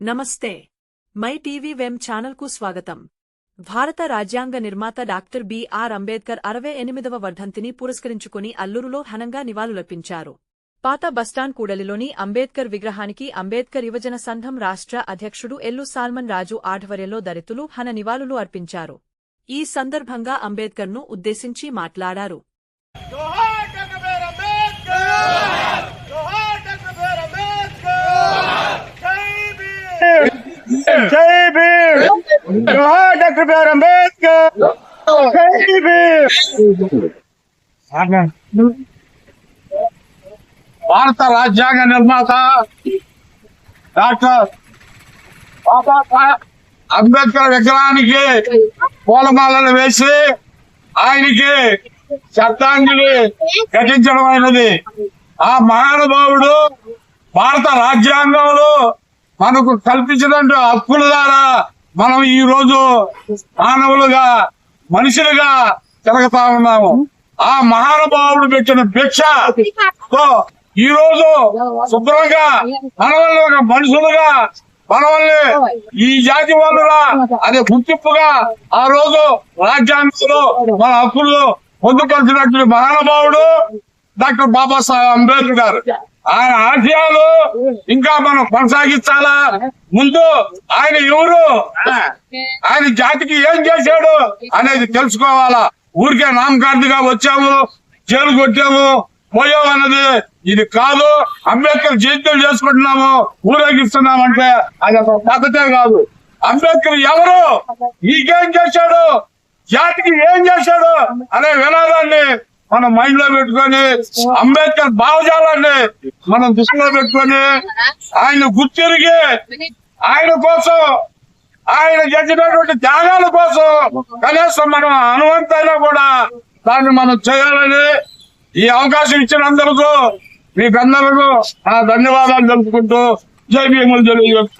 నమస్తే. My TV వెం ఛానల్కు స్వాగతం. భారత రాజ్యాంగ నిర్మాత డాక్టర్ బిఆర్ అంబేద్కర్ అరవై ఎనిమిదవ వర్ధంతిని పురస్కరించుకుని అల్లూరులో ఘనంగా నివాళులర్పించారు. పాత బస్టాండ్ కూడలిలోని అంబేద్కర్ విగ్రహానికి అంబేద్కర్ యువజన సంఘం రాష్ట్ర అధ్యక్షుడు ఎల్లు సాల్మన్ రాజు ఆధ్వర్యంలో దళితులు హన నివాళులు అర్పించారు. ఈ సందర్భంగా అంబేద్కర్ను ఉద్దేశించి మాట్లాడారు జోహార్ డాక్టర్ బిఆర్ అంబేద్కర్ జోహార్ డాక్టర్ బిఆర్ అంబేద్కర్ జై భీమ్ జై భీమ్ జోహార్ డాక్టర్ బిఆర్ అంబేద్కర్ భారత రాజ్యాంగ నిర్మాత డాక్టర్ బాబాసాహెబ్ అంబేద్కర్ విగ్రహానికి పూలమాలలు వేసి ఆయనకి శ్రద్ధాంజలి ఘటించడం అయినది. ఆ మహానుభావుడు భారత రాజ్యాంగంలో మనకు కల్పించినట్టు హక్కుల ద్వారా మనం ఈ రోజు మానవులుగా మనుషులుగా తిరగతా ఉన్నాము. ఆ మహానుభావుడు పెట్టిన భిక్ష. ఈ రోజు శుభ్రంగా మనవల్ని ఒక మనుషులుగా మనవల్ని ఈ జాతి వాళ్ళుగా అదే గుర్తింపుగా ఆ రోజు రాజ్యాంగంలో మన హక్కులు పొందుపరిచినటువంటి మహానుభావుడు డాక్టర్ బాబాసాహెబ్ అంబేద్కర్ గారు. ఆయన ఆశయాలు ఇంకా మనం కొనసాగించాలా? ముందు ఆయన ఎవరు? ఆయన జాతికి ఏం చేశాడు అనేది తెలుసుకోవాలా? ఊరికే నామకార్థిగా వచ్చాము జైలు కొట్టాము పోయాము అన్నది ఇది కాదు. అంబేద్కర్ జయంతులు చేసుకుంటున్నాము ఊరేగిస్తున్నామంటే అది ఒక పద్ధతే కాదు. అంబేద్కర్ ఎవరు? ఈకేం చేశాడు? జాతికి ఏం చేశాడు? అనే వినాదాన్ని మనం మైండ్లో పెట్టుకొని అంబేద్కర్ భావజాలాన్ని మనం దృష్టిలో పెట్టుకొని ఆయన గుర్తిరిగి ఆయన కోసం ఆయన చేసినటువంటి త్యాగాల కోసం కనీసం మనం అనువంతైనా కూడా దాన్ని మనం చేయాలని ఈ అవకాశం ఇచ్చినందుకు మీకందరకు నా ధన్యవాదాలు తెలుపుకుంటూ జై భీములు తెలియజేస్తాను